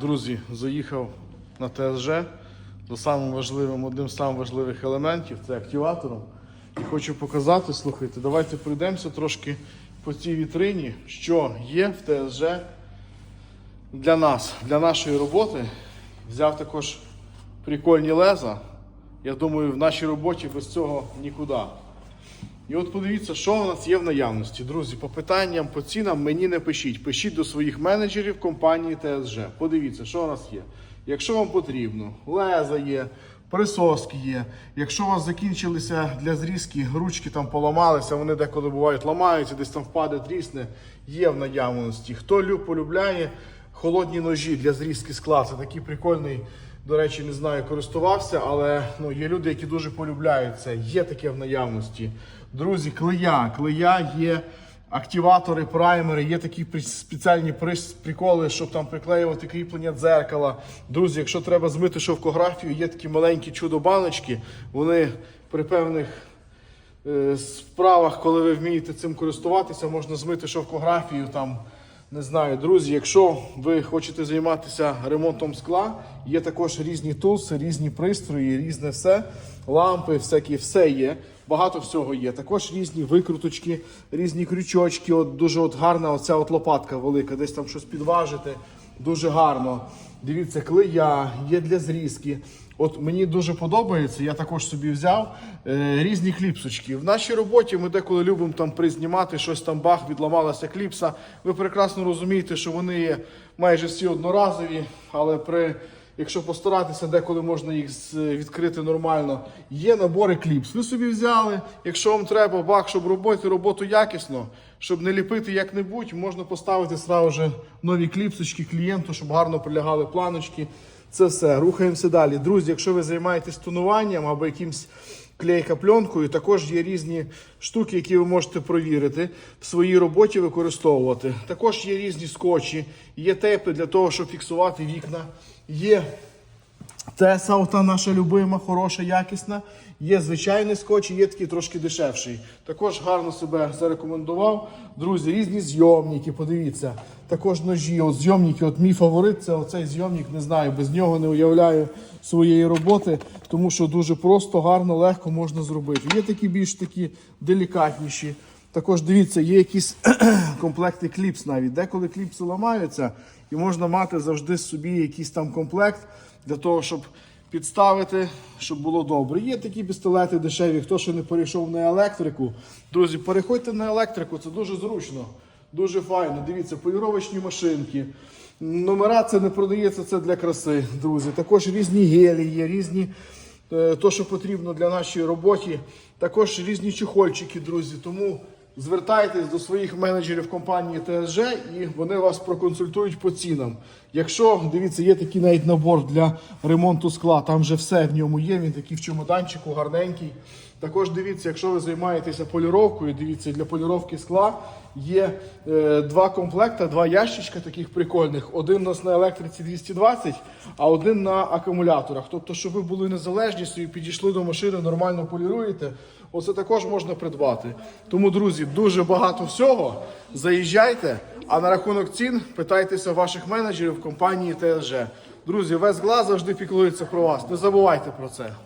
Друзі, заїхав на ТСЖ за самим важливим, одним з самих важливих елементів це активатором. І хочу показати, слухайте, давайте пройдемося трошки по цій вітрині, що є в ТСЖ для нас, для нашої роботи. Взяв також прикольні леза. Я думаю, в нашій роботі без цього нікуди. І от подивіться, що у нас є в наявності. Друзі, по питанням, по цінам мені не пишіть. Пишіть до своїх менеджерів компанії ТСЖ. Подивіться, що у нас є. Якщо вам потрібно, леза є, присоски є. Якщо у вас закінчилися для зрізки ручки там поламалися, вони деколи бувають ламаються, десь там впаде, трісне, є в наявності. Хто люб, полюбляє холодні ножі для зрізки скла, це такий прикольний. До речі, не знаю, користувався, але ну, є люди, які дуже полюбляють це. Є таке в наявності. Друзі, клея. Клея є активатори, праймери, є такі спеціальні приколи, щоб там приклеювати кріплення дзеркала. Друзі, якщо треба змити шовкографію, є такі маленькі чудо-баночки. Вони при певних е, справах, коли ви вмієте цим користуватися, можна змити шовкографію там. Не знаю, друзі, якщо ви хочете займатися ремонтом скла, є також різні тулси, різні пристрої, різне все, лампи, всякі, все є. Багато всього є. Також різні викруточки, різні крючочки. От дуже от гарна оця от лопатка велика, десь там щось підважити. Дуже гарно. Дивіться, клея, є для зрізки. От мені дуже подобається, я також собі взяв е, різні кліпсочки. В нашій роботі ми деколи любимо там признімати щось там бах, відламалася кліпса. Ви прекрасно розумієте, що вони є майже всі одноразові, але при Якщо постаратися, деколи можна їх відкрити нормально. Є набори кліпс. Ви собі взяли. Якщо вам треба бак, щоб робити роботу якісно, щоб не ліпити як-небудь, можна поставити сразу же нові кліпсочки клієнту, щоб гарно прилягали планочки. Це все. Рухаємося далі. Друзі, якщо ви займаєтесь тонуванням або якимсь клейка пленкою, також є різні штуки, які ви можете провірити в своїй роботі використовувати. Також є різні скотчі, є тейпи для того, щоб фіксувати вікна. Є Теса, ота наша любима, хороша, якісна. Є звичайний скотч, і є такий трошки дешевший. Також гарно себе зарекомендував. Друзі, різні зйомники, подивіться. Також ножі, от зйомники, от мій фаворит це оцей зйомник, не знаю, без нього не уявляю своєї роботи, тому що дуже просто, гарно, легко можна зробити. Є такі більш такі делікатніші. Також дивіться, є якісь комплекти кліпс навіть. Деколи кліпси ламаються, і можна мати завжди собі якийсь там комплект для того, щоб підставити, щоб було добре. Є такі пістолети дешеві, хто ще не перейшов на електрику. Друзі, переходьте на електрику, це дуже зручно, дуже файно. Дивіться, поліровочні машинки. Номера це не продається, це для краси, друзі. Також різні гелі є, різні е, то, що потрібно для нашої роботи. Також різні чехольчики, друзі. Тому звертайтесь до своїх менеджерів компанії ТСЖ і вони вас проконсультують по цінам. Якщо дивіться, є такий навіть набор для ремонту скла, там вже все в ньому є. Він такий в чемоданчику, гарненький. Також дивіться, якщо ви займаєтеся поліровкою, дивіться, для поліровки скла є е, два комплекти, два ящичка таких прикольних. Один у нас на електриці 220, а один на акумуляторах. Тобто, щоб ви були незалежні, собі підійшли до машини, нормально поліруєте. Оце також можна придбати. Тому, друзі, дуже багато всього. Заїжджайте. А на рахунок цін питайтеся ваших менеджерів компанії ТСЖ. Друзі, весь глаз завжди піклується про вас. Не забувайте про це.